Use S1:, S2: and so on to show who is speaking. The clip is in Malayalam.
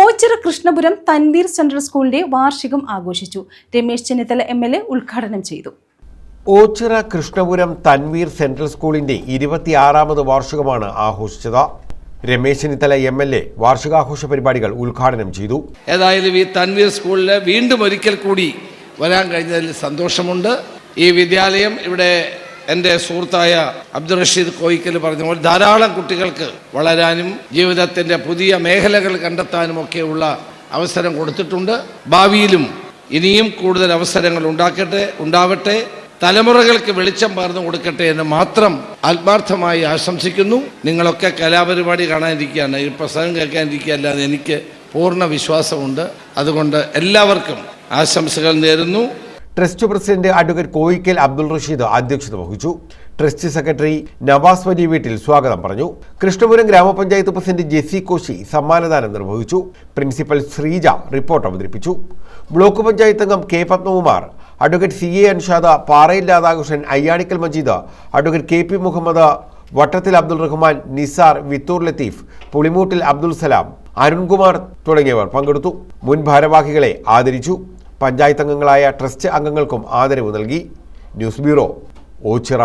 S1: ഓച്ചിറ കൃഷ്ണപുരം തൻവീർ സെൻട്രൽ സ്കൂളിന്റെ വാർഷികം ആഘോഷിച്ചു. Ramesh Chennithala M L A ഉദ്ഘാടനം ചെയ്തു.
S2: ഓച്ചിറ കൃഷ്ണപുരം തൻവീർ സെൻട്രൽ സ്കൂളിന്റെ ഇരുപത്തിയാറാമത് വാർഷികമാണ് ആഘോഷിച്ചത്. Ramesh Chennithala M L A വാർഷികാഘോഷ പരിപാടികൾ ഉദ്ഘാടനം ചെയ്തു.
S3: ഏതായാലും ഈ തൻവീർ സ്കൂളിൽ വീണ്ടും ഒരിക്കൽ കൂടി വരാൻ കഴിഞ്ഞതിൽ സന്തോഷമുണ്ട്. ഈ വിദ്യാലയം ഇവിടെ എന്റെ സുഹൃത്തായ അബ്ദുൾ റഷീദ് കോയിക്കൽ പറഞ്ഞ പോലെ ധാരാളം കുട്ടികൾക്ക് വളരാനും ജീവിതത്തിന്റെ പുതിയ മേഖലകൾ കണ്ടെത്താനും ഒക്കെയുള്ള അവസരം കൊടുത്തിട്ടുണ്ട്. ഭാവിയിലും ഇനിയും കൂടുതൽ അവസരങ്ങൾ ഉണ്ടാക്കട്ടെ ഉണ്ടാവട്ടെ. തലമുറകൾക്ക് വെളിച്ചം പകർന്നു കൊടുക്കട്ടെ എന്ന് മാത്രം ആത്മാർത്ഥമായി ആശംസിക്കുന്നു. നിങ്ങളൊക്കെ കലാപരിപാടി കാണാനിരിക്കുകയാണ് ഈ പ്രസംഗം കേൾക്കാനിരിക്കുകയല്ലാതെ എനിക്ക് പൂർണ വിശ്വാസമുണ്ട്. അതുകൊണ്ട് എല്ലാവർക്കും ആശംസകൾ നേരുന്നു.
S2: Trust president advocate Koyikkal Abdul Rasheed അധ്യക്ഷത വഹിച്ചു. ട്രസ്റ്റ് സെക്രട്ടറി നവാസ് വലിയ വീട്ടിൽ സ്വാഗതം പറഞ്ഞു. കൃഷ്ണപുരം ഗ്രാമപഞ്ചായത്ത് പ്രസിഡന്റ് ജെസി കോശി സമ്മാനദാനം നിർവഹിച്ചു. പ്രിൻസിപ്പൽ ശ്രീജ റിപ്പോർട്ട് അവതരിപ്പിച്ചു. ബ്ലോക്ക് പഞ്ചായത്ത് അംഗം K Padmakumar advocate C A Anshad Parayil Radhakrishnan Ayyanikkal Majeed advocate K P Muhammad Vattathil Abdul Rahman Nisar വിത്തൂർ Latheef പുളിമൂട്ടിൽ അബ്ദുൾ സലാം അരുൺകുമാർ തുടങ്ങിയവർ പങ്കെടുത്തു. മുൻ ഭാരവാഹികളെ ആദരിച്ചു. പഞ്ചായത്ത് അംഗങ്ങളായ ട്രസ്റ്റ് അംഗങ്ങൾക്കും ആദരവ് നൽകി. News bureau Ochira.